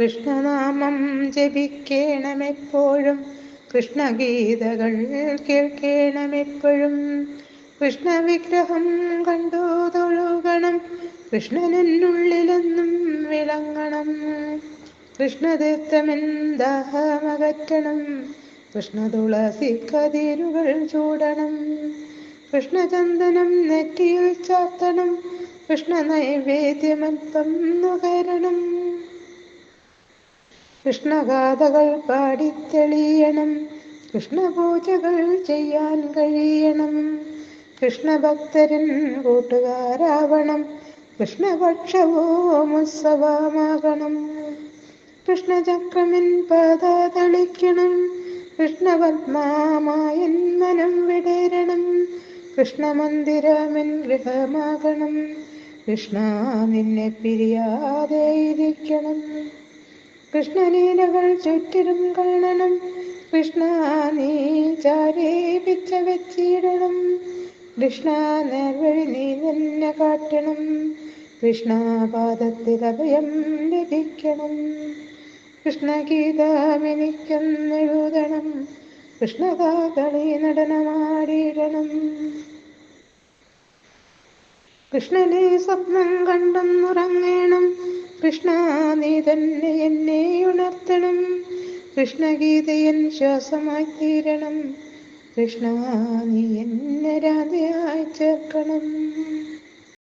കൃഷ്ണനാമം ജപിക്കണമെപ്പോഴും കൃഷ്ണഗീതകൾ കേൾക്കണമെപ്പോഴും. കൃഷ്ണവിഗ്രഹം കണ്ടു തൊഴുകണം കൃഷ്ണനെന്നുള്ളിലെന്നും വിളങ്ങണം. കൃഷ്ണതീർത്ഥമെന്താഹമകറ്റണം കൃഷ്ണ തുളസി കതിരുകൾ ചൂടണം. കൃഷ്ണചന്ദനം നെറ്റിയിൽ ചാത്തണം കൃഷ്ണ നൈവേദ്യമൽപ്പം നുകരണം. കൃഷ്ണഗാഥകൾ പാടിത്തെളിയണം കൃഷ്ണപൂജകൾ ചെയ്യാൻ കഴിയണം. കൃഷ്ണഭക്തരൻ കൂട്ടുകാരാവണം കൃഷ്ണപക്ഷവും ഉത്സവമാകണം. കൃഷ്ണചക്രമിൻ പാത തളിക്കണം കൃഷ്ണപത്മാമായൻ മനം വിടരണം. കൃഷ്ണമന്ദിരമിൻ ഗൃഹമാകണം കൃഷ്ണ നിന്നെ പിരിയാതെ ഇരിക്കണം. കൃഷ്ണലീലകൾ ചുറ്റിലും കാണണം കൃഷ്ണ നീ ചാരേ പിച്ച വെച്ചിടണം. കൃഷ്ണ നേർവഴി നീ തന്നെ കാട്ടണം. കൃഷ്ണ പാദത്തിൽ അഭയം ലഭിക്കണം. കൃഷ്ണഗീതമെനിക്കെന്നെഴുതണം. കൃഷ്ണകാകളി നടനമാടിയിടണം കൃഷ്ണനെ സ്വപ്നം കണ്ടെന്നുറങ്ങണം കൃഷ്ണ നീ തന്നെ എന്നെ ഉണർത്തണം. കൃഷ്ണഗീതയൻ ശ്വാസമായി തീരണം. കൃഷ്ണ നീ എന്നെ രാധയായി ചേർക്കണം.